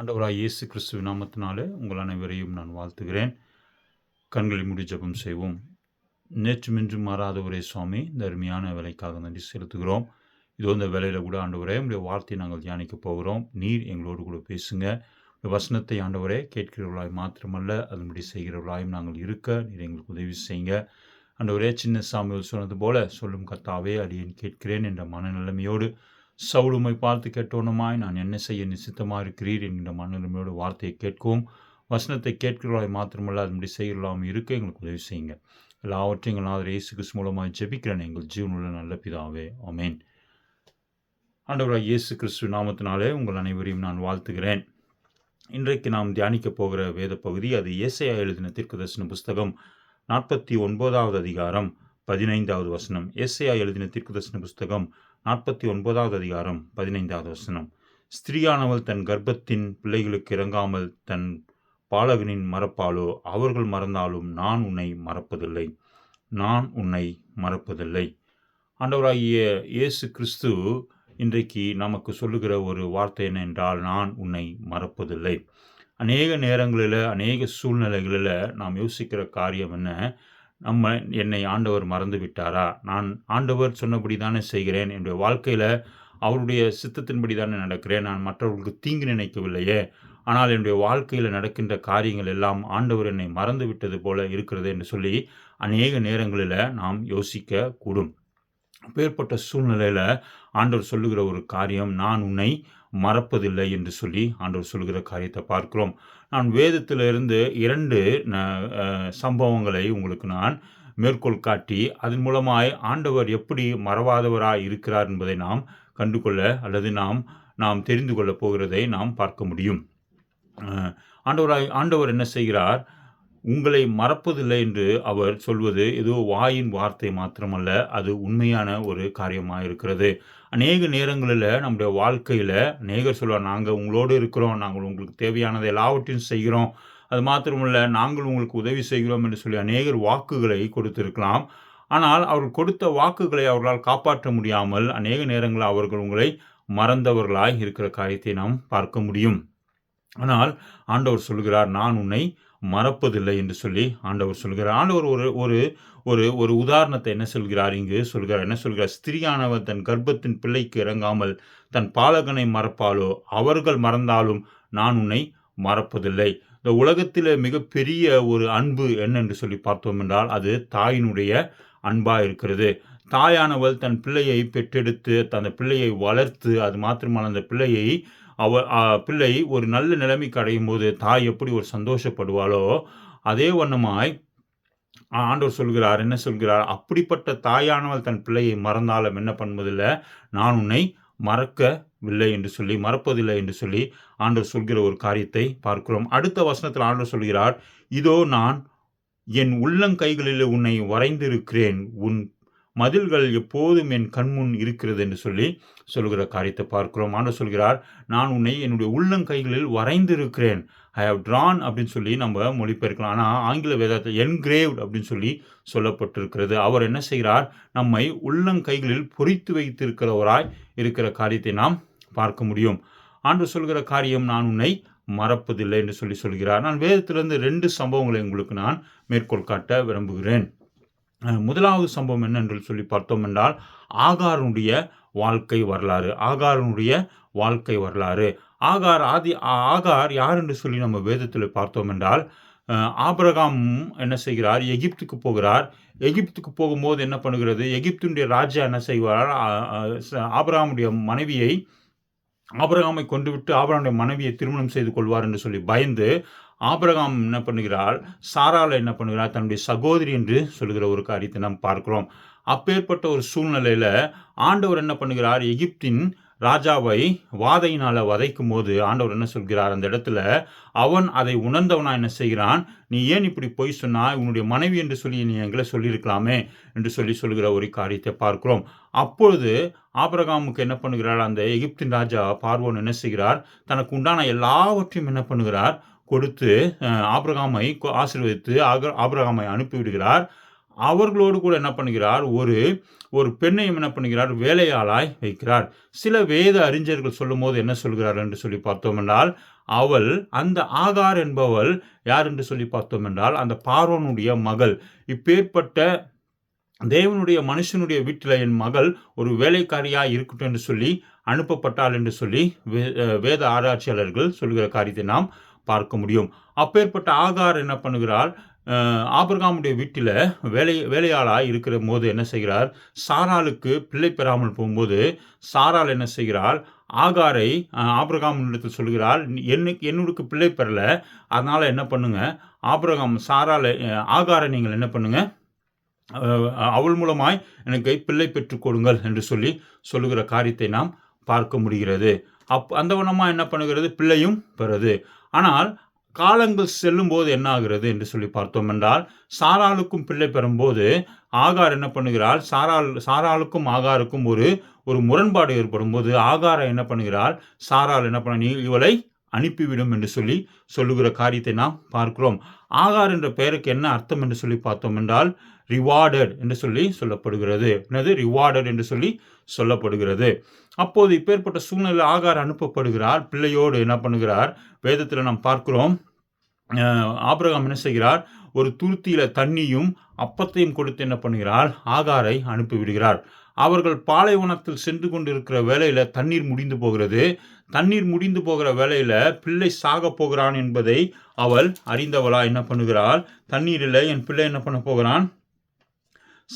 ஆண்டவராக இயேசு கிறிஸ்துவ நாமத்தினாலே உங்கள் அனைவரையும் நான் வாழ்த்துகிறேன். கண்களை முடி ஜபம் செய்வோம். நேற்று மின்றும் மாறாதவரே சுவாமி இந்த அருமையான வேலைக்காக நன்றி செலுத்துகிறோம். இதோ இந்த வேலையில் கூட ஆண்டவரே உடைய வார்த்தையை நாங்கள் தியானிக்க போகிறோம். நீர் எங்களோடு கூட பேசுங்க. வசனத்தை ஆண்டவரே கேட்கிறவர்களாய் மாத்திரமல்ல அதன்படி செய்கிறவர்களாயும் நாங்கள் இருக்க நீர் எங்களுக்கு உதவி செய்யுங்க. ஆண்டவரே சின்ன சாமியில் சொன்னது போல சொல்லும் கத்தாவே அடியேன் கேட்கிறேன் என்ற மனநிலைமையோடு சவுளுமை பார்த்து கேட்டோனுமாய் நான் என்ன செய்ய நிசித்தமாக இருக்கிறீர் என்கிற மனநிலைமையோடு வார்த்தையை கேட்கவும் வசனத்தை கேட்கிறவர்களாய் மாத்திரமல்ல அதன்படி செய்கிறலாம் இருக்க எங்களுக்கு உதவி செய்யுங்க. எல்லாவற்றையும் எங்கள் நான் இயேசு கிறிஸ்து மூலமாக ஜெபிக்கிறேன் எங்கள் ஜீவனுள்ள நல்ல பிதாவே. அமேன் ஆண்டவராக இயேசு கிறிஸ்து நாமத்தினாலே உங்கள் அனைவரையும் நான் வாழ்த்துகிறேன். இன்றைக்கு நாம் தியானிக்க போகிற வேத பகுதி அது இயேசையா எழுதின தீர்க்கதர்சன புஸ்தகம் நாற்பத்தி ஒன்பதாவது அதிகாரம் பதினைந்தாவது வசனம். இயேசையா எழுதின தீர்க்கதர்சன புஸ்தகம் நாற்பத்தி ஒன்பதாவது அதிகாரம் பதினைந்தாவது வசனம். ஸ்திரீயானவள் தன் கர்ப்பத்தின் பிள்ளைகளுக்கு இறங்காமல் தன் பாலகனின் மறப்பாலோ அவர்கள் மறந்தாலும் நான் உன்னை மறப்பதில்லை. நான் உன்னை மறப்பதில்லை. ஆண்டவராகிய இயேசு கிறிஸ்து இன்றைக்கு நமக்கு சொல்லுகிற ஒரு வார்த்தை என்னென்றால் நான் உன்னை மறப்பதில்லை. அநேக நேரங்களில் அநேக சூழ்நிலைகளில் நாம் யோசிக்கிற காரியம் என்ன? நம்ம என்னை ஆண்டவர் மறந்து விட்டாரா நான் ஆண்டவர் சொன்னபடி தானே செய்கிறேன் என்னுடைய வாழ்க்கையில் அவருடைய சித்தத்தின்படி தானே நடக்கிறேன். நான் மற்றவர்களுக்கு தீங்கு நினைக்கவில்லையே. ஆனால் என்னுடைய வாழ்க்கையில் நடக்கின்ற காரியங்கள் எல்லாம் ஆண்டவர் என்னை மறந்து விட்டது போல இருக்கிறது என்று சொல்லி அநேக நேரங்களில் நாம் யோசிக்க கூடும் அப்பேற்பட்ட சூழ்நிலையில் ஆண்டவர் சொல்லுகிற ஒரு காரியம் நான் உன்னை மறப்பதில்லை என்று சொல்லி ஆண்டவர் சொல்கிற காரியத்தை பார்க்கிறோம். நான் வேதத்திலிருந்து இரண்டு சம்பவங்களை உங்களுக்கு நான் மேற்கோள் காட்டி அதன் மூலமாய் ஆண்டவர் எப்படி மறவாதவராய் இருக்கிறார் என்பதை நாம் கண்டுகொள்ள அல்லது நாம் நாம் தெரிந்து கொள்ளப் போகிறதை நாம் பார்க்க முடியும். ஆண்டவராய் ஆண்டவர் என்ன செய்கிறார்? உங்களை மறப்பதில்லை என்று அவர் சொல்வது ஏதோ வாயின் வார்த்தை மாத்திரமல்ல அது உண்மையான ஒரு காரியமாக இருக்கிறது. அநேக நேரங்களில் நம்முடைய வாழ்க்கையில் அநேகர் சொல்லுவார் நாங்கள் உங்களோடு இருக்கிறோம் நாங்கள் உங்களுக்கு தேவையானதை எல்லாவற்றையும் செய்கிறோம். அது மாத்திரமல்ல நாங்கள் உங்களுக்கு உதவி செய்கிறோம் என்று சொல்லி அநேகர் வாக்குகளை கொடுத்திருக்கலாம். ஆனால் அவர்கள் கொடுத்த வாக்குகளை அவர்களால் காப்பாற்ற முடியாமல் அநேக நேரங்களில் அவர்கள் உங்களை மறந்தவர்களாய் இருக்கிற காரியத்தை நாம் பார்க்க முடியும். ஆனால் ஆண்டவர் சொல்கிறார் நான் உன்னை மறப்பதில்லை என்று சொல்லி ஆண்டவர் சொல்கிறார். ஆண்டவர் ஒரு ஒரு ஒரு ஒரு உதாரணத்தை என்ன சொல்கிறார்? இங்கு சொல்கிறார் என்ன சொல்கிறார்? ஸ்திரியானவர் தன் கர்ப்பத்தின் பிள்ளைக்கு இறங்காமல் தன் பாலகனை மறப்பாலோ அவர்கள் மறந்தாலும் நான் உன்னை மறப்பதில்லை. இந்த உலகத்தில் மிகப்பெரிய ஒரு அன்பு என்ன என்று சொல்லி பார்த்தோம் என்றால் அது தாயினுடைய அன்பாக இருக்கிறது. தாயானவள் தன் பிள்ளையை பெற்றெடுத்து அந்த பிள்ளையை வளர்த்து அது மாத்திரமல்ல அந்த பிள்ளையை அவ பிள்ளை ஒரு நல்ல நிலைமைக்கு அடையும் போது தாய் எப்படி ஒரு சந்தோஷப்படுவாளோ அதே வண்ணமாய் ஆண்டவர் சொல்கிறார் என்ன சொல்கிறார்? அப்படிப்பட்ட தாயானவள் தன் பிள்ளையை மறந்தாலும் என்ன பண்ணுவதில்லை? நான் உன்னை மறக்கவில்லை என்று சொல்லி மறப்பதில்லை என்று சொல்லி ஆண்டவர் சொல்கிற ஒரு காரியத்தை பார்க்கிறோம். அடுத்த வசனத்தில் ஆண்டவர் சொல்கிறார் இதோ நான் என் உள்ளங்கைகளில் உன்னை வரைந்திருக்கிறேன். உன் மதில்கள் எப்போதும் என் கண்முன் இருக்கிறது என்று சொல்லி சொல்கிற காரியத்தை பார்க்கிறோம். ஆண்டு சொல்கிறார் நான் உன்னை என்னுடைய உள்ளங்கைகளில் வரைந்திருக்கிறேன். ஐ ஹவ் ட்ரான் அப்படின்னு சொல்லி நம்ம மொழிபெயர்க்கலாம். ஆனால் ஆங்கில வேதத்தை என்கிரேவ்ட் அப்படின்னு சொல்லி சொல்லப்பட்டிருக்கிறது. அவர் என்ன செய்கிறார் நம்மை உள்ளங்கைகளில் பொறித்து வைத்திருக்கிறவராய் இருக்கிற காரியத்தை நாம் பார்க்க முடியும். ஆண்டு சொல்கிற காரியம் நான் உன்னை மறப்பதில்லை என்று சொல்லி சொல்கிறார். நான் வேதத்திலிருந்து ரெண்டு சம்பவங்களை உங்களுக்கு நான் மேற்கோள் காட்ட விரும்புகிறேன். முதலாவது சம்பவம் என்ன என்று சொல்லி பார்த்தோம் என்றால் ஆகாரனுடைய வாழ்க்கை வரலாறு ஆகாரனுடைய வாழ்க்கை வரலாறு. ஆகார் ஆதி ஆகார் யார் என்று சொல்லி நம்ம வேதத்தில் பார்த்தோம் என்றால் ஆபரகாம் என்ன செய்கிறார்? எகிப்துக்கு போகிறார். எகிப்துக்கு போகும்போது என்ன பண்ணுகிறது? எகிப்துடைய ராஜா என்ன செய்வார்? ஆபரகாமுடைய மனைவியை ஆபரகாமை கொண்டு விட்டு ஆபரகாமுடைய மனைவியை திருமணம் செய்து கொள்வார் என்று சொல்லி பயந்து ஆபரகாம் என்ன பண்ணுகிறார் சாரால் என்ன பண்ணுகிறார் தன்னுடைய சகோதரி என்று சொல்கிற ஒரு காரியத்தை நாம் பார்க்கிறோம். அப்பேற்பட்ட ஒரு சூழ்நிலையில் ஆண்டவர் என்ன பண்ணுகிறார்? எகிப்தின் ராஜாவை வாதையினால் வதைக்கும் போது ஆண்டவர் என்ன சொல்கிறார்? அந்த இடத்துல அவன் அதை உணர்ந்தவனா என்ன செய்கிறான்? நீ ஏன் இப்படி பொய் சொன்னா உன்னுடைய மனைவி என்று சொல்லி நீ எங்களை சொல்லியிருக்கலாமே என்று சொல்லி சொல்கிற ஒரு காரியத்தை பார்க்கிறோம். அப்பொழுது ஆபரகாமுக்கு என்ன பண்ணுகிறார் அந்த எகிப்தின் ராஜா பார்வோன் என்ன செய்கிறார்? தனக்கு உண்டான எல்லாவற்றையும் என்ன பண்ணுகிறார்? கொடுத்து ஆபிரகாமை ஆசீர்வதித்து ஆபிரகாமை அனுப்பிவிடுகிறார். அவர்களோடு கூட என்ன பண்ணுகிறார்? ஒரு ஒரு பெண்ணையும் என்ன பண்ணுகிறார்? வேலையாளாய் வைக்கிறார். சில வேத அறிஞர்கள் சொல்லும்போது என்ன சொல்கிறார் என்று சொல்லி பார்த்தோம் என்றால் அவள் அந்த ஆகார் என்பவள் யார் என்று சொல்லி பார்த்தோம் என்றால் அந்த பார்வனுடைய மகள். இப்பேற்பட்ட தேவனுடைய மனுஷனுடைய வீட்டில் என் மகள் ஒரு வேலைக்காரியாக இருக்கட்டும் என்று சொல்லி அனுப்பப்பட்டாள் என்று சொல்லி வேத ஆராய்ச்சியாளர்கள் சொல்கிற காரியத்தை நாம் பார்க்க முடியும். அப்பேற்பட்ட ஆகார் என்ன பண்ணுகிறாள் ஆபிரகாமுடைய வீட்டில் வேலை வேலையாளாக இருக்கிற போது என்ன செய்கிறார்? சாராளுக்கு பிள்ளை பெறாமல் போகும்போது சாரால் என்ன செய்கிறாள் ஆகாரை ஆபிரகாமிடத்தில் சொல்கிறாள் என்னுக்கு என்னுடைய பிள்ளை பெறல. அதனால் என்ன பண்ணுங்க? ஆபிரகாம் சாரால் ஆகாரை நீங்கள் என்ன பண்ணுங்க? அவள் மூலமாய் எனக்கு பிள்ளை பெற்றுக் கொடுங்கள் என்று சொல்லி சொல்லுகிற காரியத்தை நாம் பார்க்க முடிகிறது. அப் அந்த வண்ணமாக என்ன பண்ணுகிறது? பிள்ளையும் பெறுது. ஆனால் காலங்கள் செல்லும் போது என்ன ஆகிறது என்று சொல்லி பார்த்தோம் என்றால் சாராளுக்கும் பிள்ளை பெறும்போது ஆகார் என்ன பண்ணுகிறாள் சாரால் சாராளுக்கும் ஆகாருக்கும் ஒரு ஒரு முரண்பாடு ஏற்படும் போது ஆகாரை என்ன பண்ணுகிறாள் சாரால் என்ன பண்ண நீ இவளை அனுப்பிவிடும் என்று சொல்லி சொல்லுகிற காரியத்தை நாம் பார்க்கிறோம். ஆகார் என்ற பெயருக்கு என்ன அர்த்தம் என்று சொல்லி பார்த்தோம் என்றால் ரிவார்டட் என்று சொல்லி சொல்லப்படுகிறது. என்னது? ரிவார்டட் என்று சொல்லி சொல்லப்படுகிறது. அப்போது இப்பேற்பட்ட சூழ்நிலை ஆகார் அனுப்பப்படுகிறார். பிள்ளையோடு என்ன பண்ணுகிறார்? வேதத்தில் நாம் பார்க்கிறோம். ஆபிரகாம் என்ன செய்கிறார்? ஒரு துருத்தியில தண்ணியும் அப்பத்தையும் கொடுத்து என்ன பண்ணுகிறார்? ஆகாரை அனுப்பிவிடுகிறார். அவர்கள் பாலைவனத்தில் சென்று கொண்டிருக்கிற வேலையில் தண்ணீர் முடிந்து போகிறது. தண்ணீர் முடிந்து போகிற வேலையில் பிள்ளை சாக போகிறான் என்பதை அவள் அறிந்தவளா என்ன பண்ணுகிறாள்? தண்ணீரில் என் பிள்ளை என்ன பண்ண போகிறான்?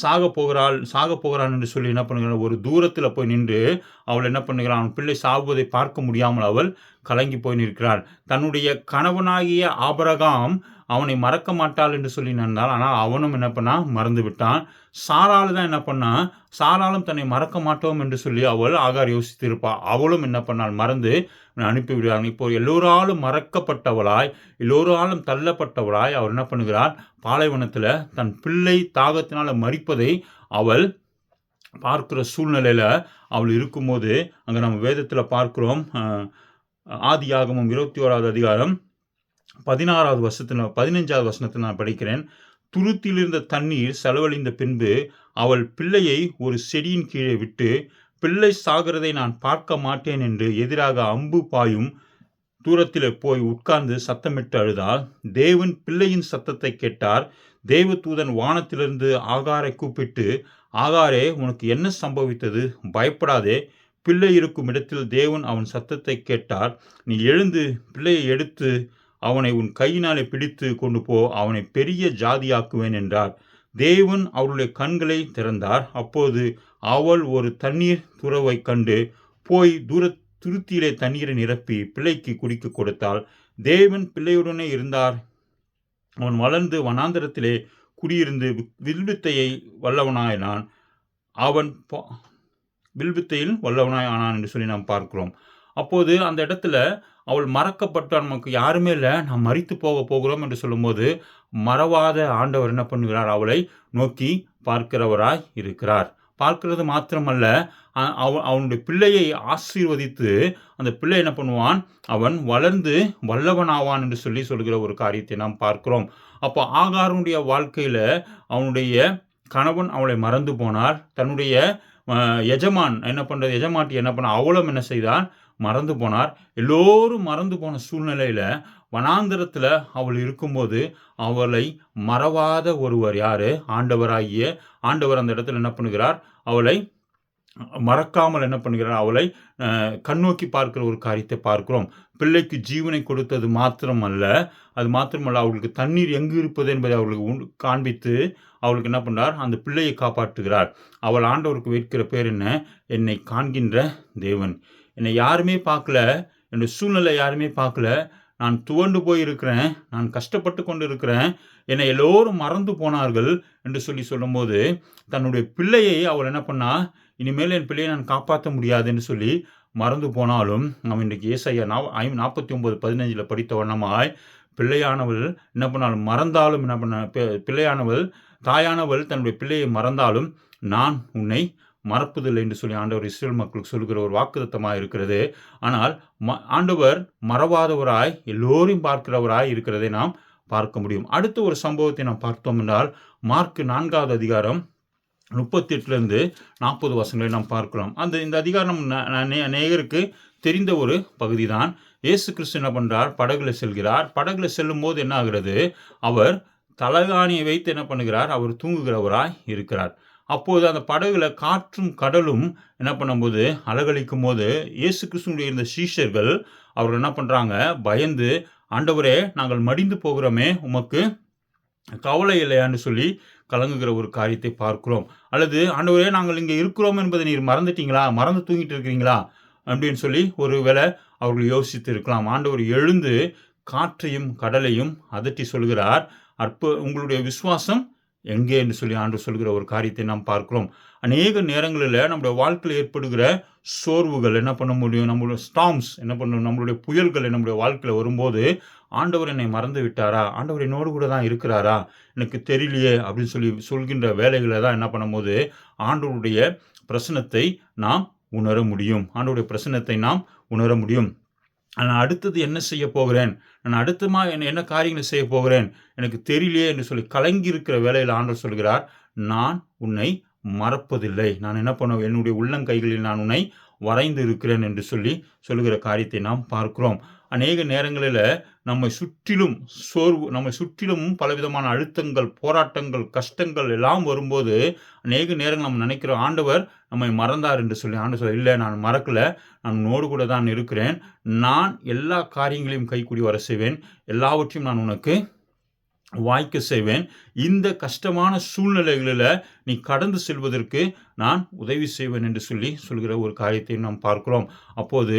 சாக போகிறாள் சாக போகிறான் என்று சொல்லி என்ன பண்ணுகிறான்? ஒரு தூரத்தில் போய் நின்று அவள் என்ன பண்ணுகிறான்? பிள்ளை சாகுவதை பார்க்க முடியாமல் அவள் கலங்கி போய் நிற்கிறாள். தன்னுடைய கணவனாகிய ஆபரகாம் அவனை மறக்க மாட்டாள் என்று சொல்லி நடந்தாள். ஆனால் அவனும் என்ன பண்ணா? மறந்து விட்டான். சாராள் தான் என்ன பண்ணா? சாராலும் தன்னை மறக்க மாட்டோம் என்று சொல்லி அவள் ஆகார் யோசித்திருப்பாள் அவளும் என்ன பண்ணாள்? மறந்து அனுப்பிவிடுவாங்க இப்போ எல்லோராலும் மறக்கப்பட்டவளாய் எல்லோராலும் தள்ளப்பட்டவளாய். அவர் என்ன பண்ணுகிறார்? பாலைவனத்தில் தன் பிள்ளை தாகத்தினால் மறிப்பதை அவள் பார்க்குற சூழ்நிலையில் அவள் இருக்கும்போது அங்கே நம்ம வேதத்தில் பார்க்குறோம். ஆதி ஆகமும் இருபத்தி ஓராவது அதிகாரம் பதினாறாவது வருஷத்தில் பதினைஞ்சாவது வருஷத்தில் நான் படிக்கிறேன். துருத்திலிருந்த தண்ணீர் செலவழிந்த பின்பு அவள் பிள்ளையை ஒரு செடியின் கீழே விட்டு பிள்ளை சாகிறதை நான் பார்க்க மாட்டேன் என்று எதிராக அம்பு பாயும் தூரத்தில் போய் உட்கார்ந்து சத்தமிட்டு அழுதால் தேவன் பிள்ளையின் சத்தத்தை கேட்டார். தேவ தூதன் வானத்திலிருந்து ஆகாரை கூப்பிட்டு ஆகாரே உனக்கு என்ன சம்பவித்தது? பயப்படாதே. பிள்ளை இருக்கும் இடத்தில் தேவன் அவன் சத்தத்தை கேட்டார். நீ எழுந்து பிள்ளையை எடுத்து அவனை உன் கையினாலே பிடித்து கொண்டு போ அவனை பெரிய ஜாதியாக்குவேன் என்றார். தேவன் அவருடைய கண்களை திறந்தார். அப்போது அவள் ஒரு தண்ணீர் துறவை கண்டு போய் தூர துருத்தியிலே தண்ணீரை நிரப்பி பிள்ளைக்கு குடிக்க கொடுத்தாள். தேவன் பிள்ளையுடனே இருந்தார். அவன் வளர்ந்து வனாந்தரத்திலே குடியிருந்து வில்வித்தையை வல்லவனாயினான். அவன் வில்வித்தையில் வல்லவனாய் ஆனான் என்று சொல்லி நாம் பார்க்கிறோம். அப்போது அந்த இடத்துல அவள் மறக்கப்பட்ட நமக்கு யாருமே இல்லை. நாம் மறித்து போக போகிறோம் என்று சொல்லும்போது மறவாத ஆண்டவர் என்ன பண்ணுகிறார்? அவளை நோக்கி பார்க்கிறவராய் இருக்கிறார். பார்க்கிறது மாத்திரமல்ல அவ அவனுடைய பிள்ளையை ஆசீர்வதித்து அந்த பிள்ளை என்ன பண்ணுவான்? அவன் வளர்ந்து வல்லவனாவான் என்று சொல்லி சொல்கிற ஒரு காரியத்தை நாம் பார்க்கிறோம். அப்போ ஆகாரனுடைய வாழ்க்கையில் அவனுடைய கணவன் அவளை மறந்து போனார். தன்னுடைய எஜமான் என்ன பண்ணுறது எஜமாட்டி என்ன பண்ண அவளும் என்ன செய்தான்? மறந்து போனார். எல்லோரும் மறந்து போன சூழ்நிலையில் வனாந்திரத்தில் அவள் இருக்கும்போது அவளை மறவாத ஒருவர் யார்? ஆண்டவராகிய ஆண்டவர் அந்த இடத்துல என்ன பண்ணுகிறார்? அவளை மறக்காமல் என்ன பண்ணுகிறார்? அவளை கண்ணோக்கி பார்க்கிற ஒரு காரியத்தை பார்க்கிறோம். பிள்ளைக்கு ஜீவனை கொடுத்தது மாத்திரமல்ல. அது மாத்திரமல்ல அவளுக்கு தண்ணீர் எங்கு இருப்பது என்பதை அவளுக்கு காண்பித்து அவளுக்கு என்ன பண்ணார் அந்த பிள்ளையை காப்பாற்றுகிறார். அவள் ஆண்டவருக்கு வைக்கிற பேர் என்ன? என்னை காண்கின்ற தேவன். என்னை யாருமே பார்க்கல என்னுடைய சூழ்நிலை யாருமே பார்க்கல. நான் துவண்டு போய் இருக்கிறேன் நான் கஷ்டப்பட்டு கொண்டு இருக்கிறேன் என்னை எல்லோரும் மறந்து போனார்கள் என்று சொல்லி சொல்லும்போது தன்னுடைய பிள்ளையை அவள் என்ன பண்ணா இனிமேல் என் பிள்ளையை நான் காப்பாற்ற முடியாதுன்னு சொல்லி மறந்து போனாலும் அவன் இன்றைக்கு ஏசையா நா ஐ நாற்பத்தி ஒம்பது பதினஞ்சில் படித்த வண்ணமாய் பிள்ளையானவள் என்ன பண்ணாலும் மறந்தாலும் என்ன பண்ண பிள்ளையானவள் தாயானவள் தன்னுடைய பிள்ளையை மறந்தாலும் நான் உன்னை மறப்பதில்லை என்று சொல்லி ஆண்டவர் இஸ்ரேல் மக்களுக்கு சொல்கிற ஒரு வாக்குத்தமாக இருக்கிறது. ஆனால் ம ஆண்டவர் மறவாதவராய் எல்லோரையும் பார்க்கிறவராய் இருக்கிறதை நாம் பார்க்க முடியும். அடுத்த ஒரு சம்பவத்தை நாம் பார்த்தோம் என்றால் மார்க் நான்காவது அதிகாரம் முப்பத்தி எட்டுலேருந்து நாற்பது வசங்களை நாம் பார்க்கலாம். அந்த இந்த அதிகாரம் நேயருக்கு தெரிந்த ஒரு பகுதி தான் இயேசு கிறிஸ்து என்ன பண்ணுறார் படகுல செல்கிறார். படகுல செல்லும் போது என்ன ஆகிறது? அவர் தலகாணியை வைத்து என்ன பண்ணுகிறார்? அவர் தூங்குகிறவராய் இருக்கிறார். அப்போது அந்த படகுல காற்றும் கடலும் என்ன பண்ணும்போது அலகழிக்கும் போது இயேசு கிறிஸ்துடைய இருந்த சீஷர்கள் அவர்கள் என்ன பண்ணுறாங்க பயந்து ஆண்டவரே நாங்கள் மடிந்து போகிறோமே உமக்கு கவலை இல்லையான்னு சொல்லி கலங்குகிற ஒரு காரியத்தை பார்க்கிறோம். அல்லது ஆண்டவரே நாங்கள் இங்கே இருக்கிறோம் என்பதை நீர் மறந்துட்டீங்களா? மறந்து தூங்கிட்டு இருக்கிறீங்களா? அப்படின்னு சொல்லி ஒரு வேளை அவர்கள் யோசித்து இருக்கலாம். ஆண்டவர் எழுந்து காற்றையும் கடலையும் அதட்டி சொல்கிறார். அற்ப உங்களுடைய விசுவாசம் எங்கே என்று சொல்லி ஆண்டு சொல்கிற ஒரு காரியத்தை நாம் பார்க்கிறோம். அநேக நேரங்களில் நம்முடைய வாழ்க்கையில் ஏற்படுகிற சோர்வுகள் என்ன பண்ண முடியும்? நம்மளுடைய ஸ்டாம்ஸ் என்ன பண்ணும் நம்மளுடைய புயல்கள் நம்முடைய வாழ்க்கையில் வரும்போது ஆண்டவர் என்னை மறந்து விட்டாரா? ஆண்டவர் என்னோடு கூட தான் இருக்கிறாரா? எனக்கு தெரியலையே அப்படின்னு சொல்லி சொல்கின்ற வேலைகளை தான் என்ன பண்ணும்போது ஆண்டவருடைய பிரசனத்தை நாம் உணர முடியும். ஆண்டவருடைய பிரசனத்தை நாம் உணர முடியும். நான் அடுத்தது என்ன செய்ய போகிறேன்? நான் அடுத்தமா என்ன என்ன காரியங்களை செய்ய போகிறேன்? எனக்கு தெரியலையே என்று சொல்லி கலங்கி இருக்கிற வேலையில் ஆண்டவர் சொல்கிறார் நான் உன்னை மறப்பதில்லை. நான் என்ன பண்ண என்னுடைய உள்ளங்கைகளில் நான் உன்னை வரைந்து இருக்கிறேன் என்று சொல்லி சொல்லுகிற காரியத்தை நாம் பார்க்கிறோம். அநேக நேரங்களில் நம்மை சுற்றிலும் சோர்வு நம்மை சுற்றிலும் பலவிதமான அழுத்தங்கள் போராட்டங்கள் கஷ்டங்கள் எல்லாம் வரும்போது அநேக நேரங்கள் நம்ம நினைக்கிறோம் ஆண்டவர் நம்மை மறந்தார் என்று சொல்லி ஆண்டு சொல்ல இல்லை நான் மறக்கல. நான் நோடு கூட தான் இருக்கிறேன். நான் எல்லா காரியங்களையும் கைக்கூடி வர செய்வேன் எல்லாவற்றையும் நான் உனக்கு வாய்க்க செய்வேன். இந்த கஷ்டமான சூழ்நிலைகளில் நீ கடந்து செல்வதற்கு நான் உதவி செய்வேன் என்று சொல்லி சொல்கிற ஒரு காரியத்தை நாம் பார்க்கிறோம். அப்போது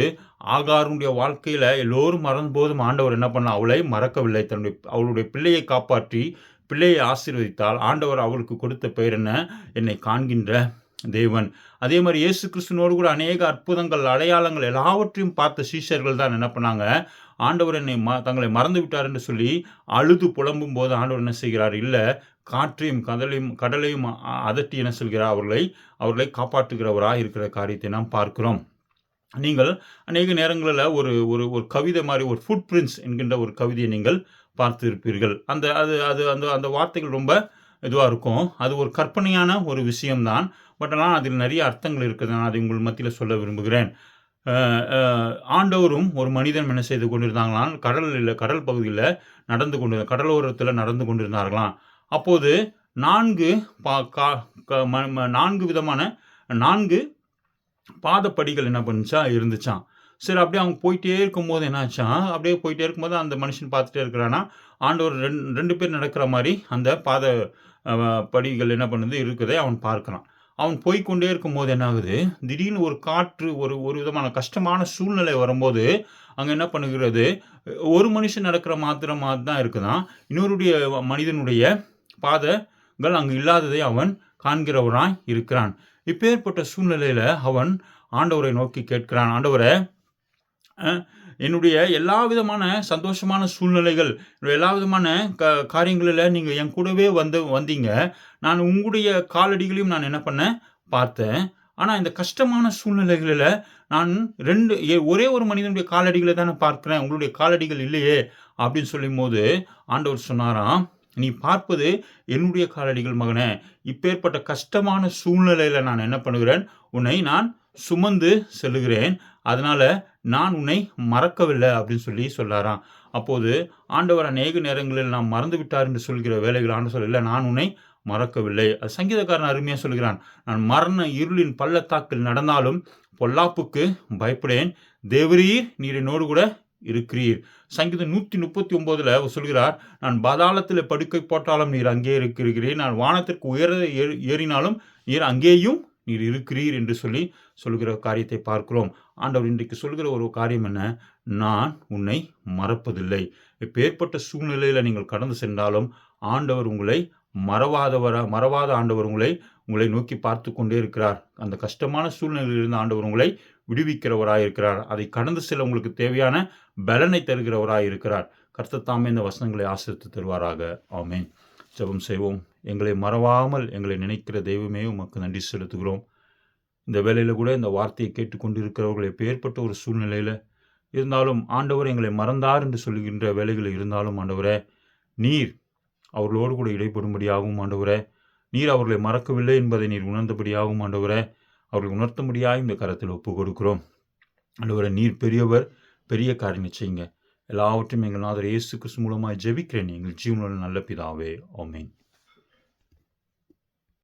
ஆகாருடைய வாழ்க்கையில் எல்லோரும் மறந்த போதும் ஆண்டவர் என்ன பண்ண அவளை மறக்கவில்லை. தன்னுடைய அவளுடைய பிள்ளையை காப்பாற்றி பிள்ளையை ஆசீர்வதித்தால் ஆண்டவர் அவளுக்கு கொடுத்த பெயர் என்ன? என்னை காண்கின்ற தேவன். அதே மாதிரி இயேசு கிறிஸ்துனோடு கூட அநேக அற்புதங்கள் அடையாளங்கள் எல்லாவற்றையும் பார்த்த சீஷர்கள் தான் என்ன பண்ணாங்க? ஆண்டவர் என்னை ம தங்களை மறந்து விட்டார் என்று சொல்லி அழுது புலம்பும் போது ஆண்டவர் என்ன செய்கிறார்? இல்லை காற்றையும் கடலையும் கடலையும் அதட்டி என்ன சொல்கிறார்? அவர்களை அவர்களை காப்பாற்றுகிறவராக இருக்கிற காரியத்தை நாம் பார்க்கிறோம். நீங்கள் அநேக நேரங்களில் ஒரு ஒரு ஒரு கவிதை மாதிரி ஒரு ஃபுட் பிரிண்ட்ஸ் என்கின்ற ஒரு கவிதையை நீங்கள் பார்த்திருப்பீர்கள். அந்த அது அது அந்த அந்த வார்த்தைகள் ரொம்ப இதுவாக இருக்கும். அது ஒரு கற்பனையான ஒரு விஷயம்தான். பட் ஆனால் அதில் நிறைய அர்த்தங்கள் இருக்குது. நான் அதை உங்கள் மத்தியில் சொல்ல விரும்புகிறேன். ஆண்டவரும் ஒரு மனிதன் என்ன செய்து கொண்டிருந்தாங்களாம்? கடலில் கடல் பகுதியில் நடந்து கொண்டு கடலோரத்தில் நடந்து கொண்டிருந்தார்களாம். அப்போது நான்கு பா கா நான்கு விதமான நான்கு பாதப்படிகள் என்ன பண்ணுச்சா? இருந்துச்சான் சரி அப்படியே அவங்க போயிட்டே இருக்கும்போது என்னாச்சான் அப்படியே போயிட்டே இருக்கும்போது அந்த மனுஷன் பார்த்துட்டே இருக்கிறான்னா ஆண்டவர் ரெண்டு ரெண்டு பேர் நடக்கிற மாதிரி அந்த பாத படிகள் என்ன பண்ணுது? இருக்குதை அவன் பார்க்குறான். அவன் போய்கொண்டே இருக்கும்போது என்ன ஆகுது திடீர்னு ஒரு காற்று ஒரு ஒரு விதமான கஷ்டமான சூழ்நிலை வரும்போது அங்கே என்ன பண்ணுகிறது? ஒரு மனுஷன் நடக்கிற மாத்திரமாக தான் இருக்குதான். இன்னொருடைய மனிதனுடைய பாதங்கள் அங்கு இல்லாததை அவன் காண்கிறவராய் இருக்கிறான். இப்பேற்பட்ட சூழ்நிலையில் அவன் ஆண்டவரை நோக்கி கேட்கிறான். ஆண்டவரை என்னுடைய எல்லா விதமான சந்தோஷமான சூழ்நிலைகள் எல்லா விதமான க காரியங்களில் நீங்கள் என் கூடவே வந்து வந்தீங்க. நான் உங்களுடைய காலடிகளையும் நான் என்ன பண்ணேன்? பார்த்தேன். ஆனால் இந்த கஷ்டமான சூழ்நிலைகளில் நான் ரெண்டு ஒரே ஒரு மனிதனுடைய காலடிகளை தானே பார்க்குறேன். உங்களுடைய காலடிகள் இல்லையே அப்படின்னு சொல்லும் போது ஆண்டவர் சொன்னாராம் நீ பார்ப்பது என்னுடைய காலடிகள் மகனே. இப்பேற்பட்ட கஷ்டமான சூழ்நிலையில் நான் என்ன பண்ணுகிறேன்? உன்னை நான் சுமந்து செல்லுகிறேன். அதனால் நான் உன்னை மறக்கவில்லை அப்படின்னு சொல்லி சொல்லாராம். அப்போது ஆண்டவர் அநேக நேரங்களில் நாம் மறந்து விட்டார் என்று சொல்கிற வேலைகள் ஆண்டு சொல்லல நான் உன்னை மறக்கவில்லை. அது சங்கீதக்காரன் அருமையாக சொல்கிறான் நான் மரண இருளின் பள்ளத்தாக்கில் நடந்தாலும் பொல்லாப்புக்கு பயப்படேன். தேவரீர் நீர் என்னோடு கூட இருக்கிறீர். சங்கீதம் நூற்றி முப்பத்தி ஒம்போதில் சொல்கிறார் நான் பாதாளத்தில் படுக்கை போட்டாலும் நீர் அங்கே இருக்கிறீர். நான் வானத்திற்கு உயர ஏறினாலும் நீர் அங்கேயும் நீர் இருக்கிறீர் என்று சொல்லி சொல்கிற காரியத்தை பார்க்கிறோம். ஆண்டவர் இன்றைக்கு சொல்கிற ஒரு காரியம் என்ன? நான் உன்னை மறப்பதில்லை. இப்போ ஏற்பட்ட சூழ்நிலையில் நீங்கள் கடந்து சென்றாலும் ஆண்டவர் உங்களை மறவாதவர மறவாத ஆண்டவர் உங்களை உங்களை நோக்கி பார்த்து கொண்டே இருக்கிறார். அந்த கஷ்டமான சூழ்நிலையில் இருந்த ஆண்டவர் உங்களை விடுவிக்கிறவராக இருக்கிறார் அதை கடந்து செல்ல உங்களுக்கு தேவையான பலனை தருகிறவராக இருக்கிறார் கர்த்தத்தாமே இந்த வசனங்களை ஆசிரித்து தருவாராக. ஆமேன். ஜபம் செய்வோம். எங்களை மறவாமல் எங்களை நினைக்கிற தெய்வமே உமக்கு நன்றி செலுத்துகிறோம். இந்த வேலையில் கூட இந்த வார்த்தையை கேட்டுக்கொண்டிருக்கிறவர்கள் ஏற்பட்ட ஒரு சூழ்நிலையில் இருந்தாலும் ஆண்டவர் எங்களை மறந்தார் என்று சொல்கின்ற வேலைகள் இருந்தாலும் ஆண்டவரே நீர் அவர்களோடு கூட இடைப்படும்படியாகவும் ஆண்டவரே நீர் அவர்களை மறக்கவில்லை என்பதை நீர் உணர்ந்தபடியாகவும் ஆண்டவரே அவர்களை உணர்த்தும்படியாக இந்த கரத்தில் ஒப்பு கொடுக்கிறோம். ஆண்டவரை நீர் பெரியவர் பெரிய காரியம் செய்யுங்க. எல்லாவற்றையும் எங்கள் நாதர் இயேசு கிறிஸ்து மூலமாக ஜெபிக்கிறேன். எங்கள் ஜீவனுள்ள நல்ல பிதாவே. ஆமென்.